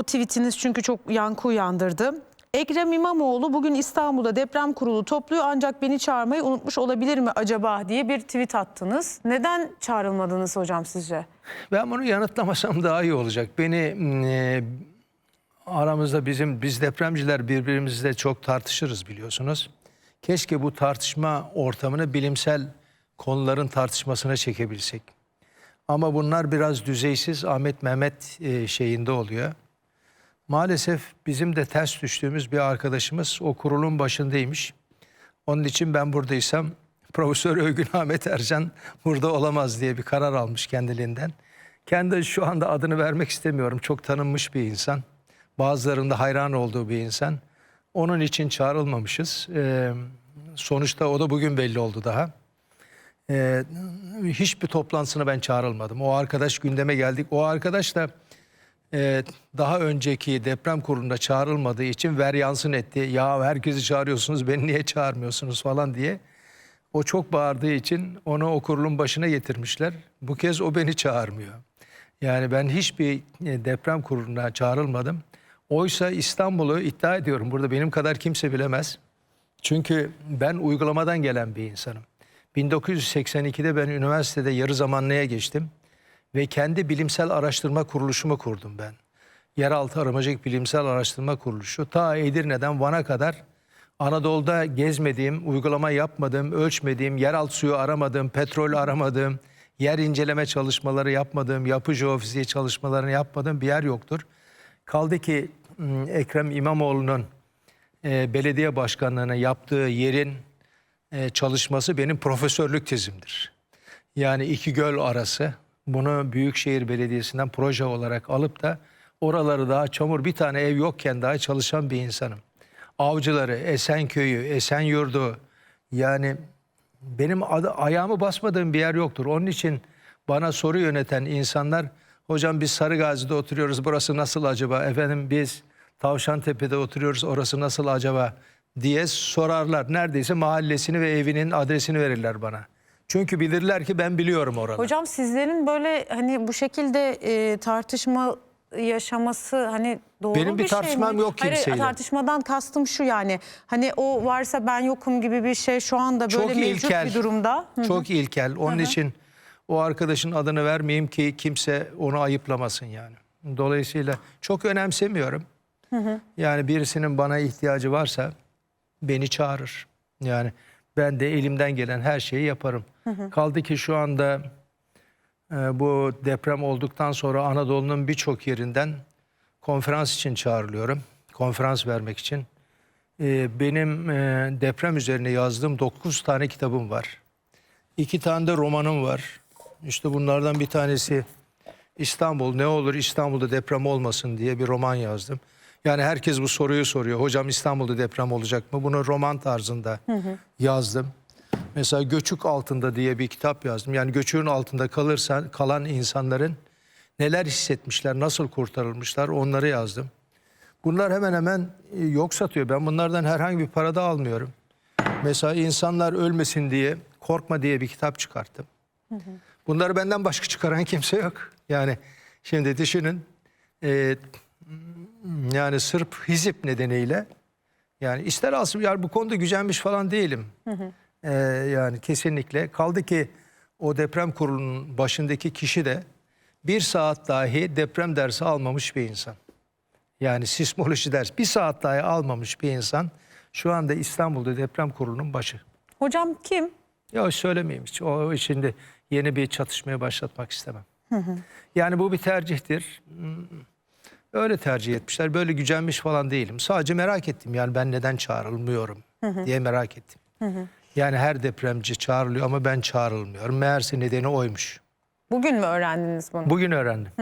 O tweetiniz çünkü çok yankı uyandırdı. Ekrem İmamoğlu bugün İstanbul'da deprem kurulu topluyor ancak beni çağırmayı unutmuş olabilir mi acaba diye bir tweet attınız. Neden çağrılmadınız hocam sizce? Ben bunu yanıtlamasam daha iyi olacak. Beni e, aramızda bizim biz depremciler birbirimizle çok tartışırız biliyorsunuz. Keşke bu tartışma ortamını bilimsel konuların tartışmasına çekebilsek. Ama bunlar biraz düzeysiz Ahmet Mehmet e, şeyinde oluyor. Maalesef bizim de ters düştüğümüz bir arkadaşımız o kurulun başındaymış. Onun için ben buradaysam Profesör Övgün Ahmet Ercan burada olamaz diye bir karar almış kendiliğinden. Kendi şu anda adını vermek istemiyorum. Çok tanınmış bir insan. Bazılarının da hayran olduğu bir insan. Onun için çağrılmamışız. Ee, sonuçta o da bugün belli oldu daha. Ee, hiçbir toplantısına ben çağrılmadım. O arkadaş gündeme geldik. O arkadaş da e, daha önceki deprem kurulunda çağrılmadığı için ver yansın etti. Ya herkesi çağırıyorsunuz beni niye çağırmıyorsunuz falan diye. O çok bağırdığı için onu o kurulun başına getirmişler. Bu kez o beni çağırmıyor. Yani ben hiçbir e, deprem kuruluna çağrılmadım. Oysa İstanbul'u iddia ediyorum burada benim kadar kimse bilemez. Çünkü ben uygulamadan gelen bir insanım. 1982'de ben üniversitede yarı zamanlıya geçtim ve kendi bilimsel araştırma kuruluşumu kurdum ben. Yeraltı Aramacılık Bilimsel Araştırma Kuruluşu ta Edirne'den Van'a kadar Anadolu'da gezmediğim, uygulama yapmadığım, ölçmediğim, yeraltı suyu aramadığım, petrol aramadığım, yer inceleme çalışmaları yapmadığım, yapı jeofiziği çalışmalarını yapmadığım bir yer yoktur. Kaldı ki m, Ekrem İmamoğlu'nun e, belediye başkanlığına yaptığı yerin e, çalışması benim profesörlük tezimdir. Yani iki göl arası bunu Büyükşehir Belediyesi'nden proje olarak alıp da oraları daha çamur bir tane ev yokken daha çalışan bir insanım. Avcıları, Esenköy'ü, Esenyurt'u yani benim adı, ayağımı basmadığım bir yer yoktur. Onun için bana soru yöneten insanlar hocam biz Sarıgazi'de oturuyoruz burası nasıl acaba? Efendim biz Tavşantepe'de oturuyoruz orası nasıl acaba? diye sorarlar. Neredeyse mahallesini ve evinin adresini verirler bana. Çünkü bilirler ki ben biliyorum oraları. Hocam sizlerin böyle hani bu şekilde e, tartışma yaşaması hani doğru Benim bir bir şey tartışmam mi? yok Hayır, kimseyle. tartışmadan kastım şu yani hani o varsa ben yokum gibi bir şey şu anda böyle çok mevcut ilkel. bir durumda. Hı. Çok ilkel. Onun için o arkadaşın adını vermeyeyim ki kimse onu ayıplamasın yani. Dolayısıyla çok önemsemiyorum. Yani birisinin bana ihtiyacı varsa beni çağırır. Yani ben de elimden gelen her şeyi yaparım. Kaldı ki şu anda e, bu deprem olduktan sonra Anadolu'nun birçok yerinden konferans için çağrılıyorum. Konferans vermek için. E, benim e, deprem üzerine yazdığım 9 tane kitabım var. İki tane de romanım var. İşte bunlardan bir tanesi İstanbul ne olur İstanbul'da deprem olmasın diye bir roman yazdım. Yani herkes bu soruyu soruyor. Hocam İstanbul'da deprem olacak mı? Bunu roman tarzında yazdım. Mesela Göçük Altında diye bir kitap yazdım. Yani göçüğün altında kalırsa kalan insanların neler hissetmişler, nasıl kurtarılmışlar onları yazdım. Bunlar hemen hemen e, yok satıyor. Ben bunlardan herhangi bir para da almıyorum. Mesela insanlar ölmesin diye korkma diye bir kitap çıkarttım. Bunları benden başka çıkaran kimse yok. Yani şimdi düşünün e, yani sırf hizip nedeniyle yani ister alsın yani bu konuda gücenmiş falan değilim. E, yani kesinlikle kaldı ki o deprem kurulunun başındaki kişi de bir saat dahi deprem dersi almamış bir insan. Yani sismoloji ders bir saat dahi almamış bir insan şu anda İstanbul'da deprem kurulunun başı. Hocam kim? Ya söylemeyeyim hiç. O içinde yeni bir çatışmaya başlatmak istemem. Yani bu bir tercihtir. Öyle tercih etmişler. Böyle gücenmiş falan değilim. Sadece merak ettim. Yani ben neden çağrılmıyorum diye merak ettim. Yani her depremci çağrılıyor ama ben çağrılmıyorum. Meğerse nedeni oymuş. Bugün mü öğrendiniz bunu? Bugün öğrendim.